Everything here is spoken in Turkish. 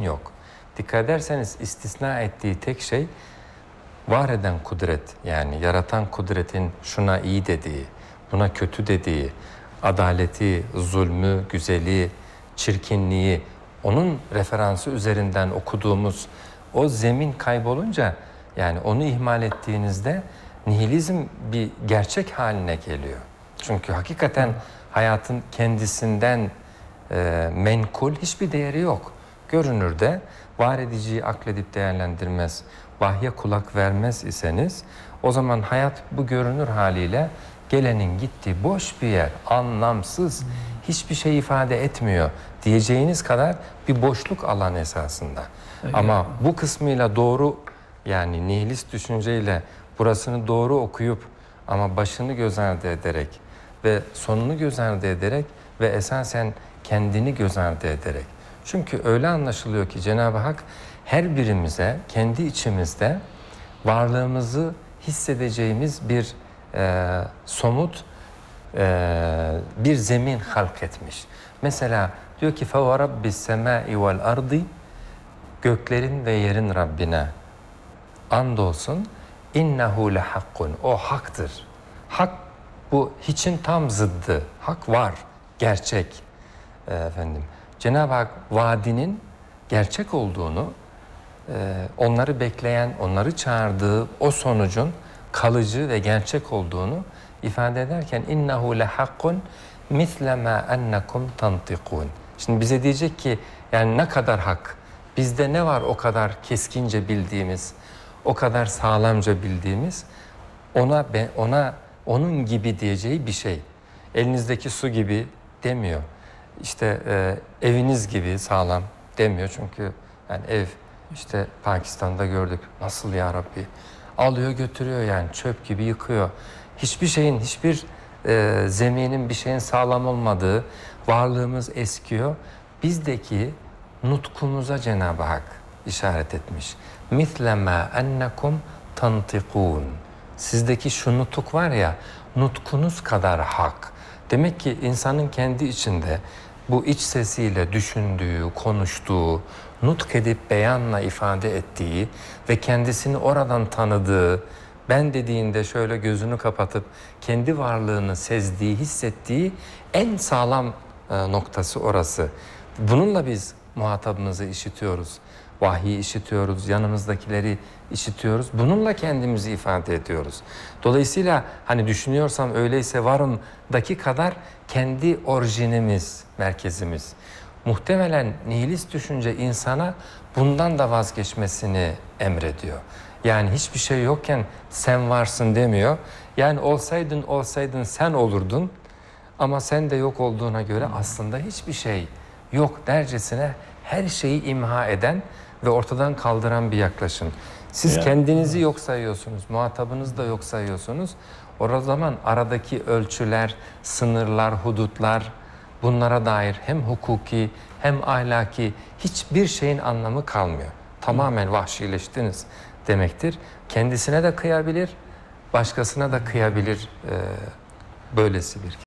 yok. Dikkat ederseniz istisna ettiği tek şey var eden kudret yani yaratan kudretin şuna iyi dediği, buna kötü dediği, adaleti, zulmü, güzeli, çirkinliği onun referansı üzerinden okuduğumuz o zemin kaybolunca yani onu ihmal ettiğinizde nihilizm bir gerçek haline geliyor. Çünkü hakikaten hayatın kendisinden e, menkul hiçbir değeri yok. Görünürde var ediciyi akledip değerlendirmez, vahye kulak vermez iseniz o zaman hayat bu görünür haliyle gelenin gittiği boş bir yer, anlamsız, hiçbir şey ifade etmiyor diyeceğiniz kadar bir boşluk alan esasında. Ama bu kısmıyla doğru yani nihilist düşünceyle burasını doğru okuyup ama başını göz ardı ederek ve sonunu göz ardı ederek ve esasen kendini göz ardı ederek. Çünkü öyle anlaşılıyor ki Cenab-ı Hak her birimize kendi içimizde varlığımızı hissedeceğimiz bir e, somut e, bir zemin halk etmiş. Mesela diyor ki فَوَرَبِّ السَّمَاءِ وَالْأَرْضِ Göklerin ve yerin Rabbine andolsun innehu lehakkun. O haktır. Hak bu hiçin tam zıddı. Hak var, gerçek. Ee, efendim. Cenab-ı Hak vaadinin gerçek olduğunu, e, onları bekleyen, onları çağırdığı o sonucun kalıcı ve gerçek olduğunu ifade ederken innehu lehakkun misle ma ennekum tantikun. Şimdi bize diyecek ki yani ne kadar hak, bizde ne var o kadar keskince bildiğimiz, o kadar sağlamca bildiğimiz ona ona onun gibi diyeceği bir şey. Elinizdeki su gibi demiyor. İşte e, eviniz gibi sağlam demiyor çünkü yani ev işte Pakistan'da gördük nasıl ya Rabbi alıyor götürüyor yani çöp gibi yıkıyor. Hiçbir şeyin hiçbir e, zeminin bir şeyin sağlam olmadığı varlığımız eskiyor. Bizdeki nutkumuza Cenab-ı Hak işaret etmiş. Misle ma ennekum tantikun. Sizdeki şu nutuk var ya, nutkunuz kadar hak. Demek ki insanın kendi içinde bu iç sesiyle düşündüğü, konuştuğu, nutk edip beyanla ifade ettiği ve kendisini oradan tanıdığı, ben dediğinde şöyle gözünü kapatıp kendi varlığını sezdiği, hissettiği en sağlam e, noktası orası. Bununla biz muhatabımızı işitiyoruz. Vahyi işitiyoruz, yanımızdakileri işitiyoruz. Bununla kendimizi ifade ediyoruz. Dolayısıyla hani düşünüyorsam öyleyse varımdaki kadar kendi orijinimiz, merkezimiz. Muhtemelen nihilist düşünce insana bundan da vazgeçmesini emrediyor. Yani hiçbir şey yokken sen varsın demiyor. Yani olsaydın olsaydın sen olurdun ama sen de yok olduğuna göre aslında hiçbir şey yok dercesine her şeyi imha eden ve ortadan kaldıran bir yaklaşım. Siz Ya. kendinizi yok sayıyorsunuz, muhatabınızı da yok sayıyorsunuz. O zaman aradaki ölçüler, sınırlar, hudutlar bunlara dair hem hukuki hem ahlaki hiçbir şeyin anlamı kalmıyor. Tamamen vahşileştiniz demektir. Kendisine de kıyabilir, başkasına da kıyabilir e, böylesi bir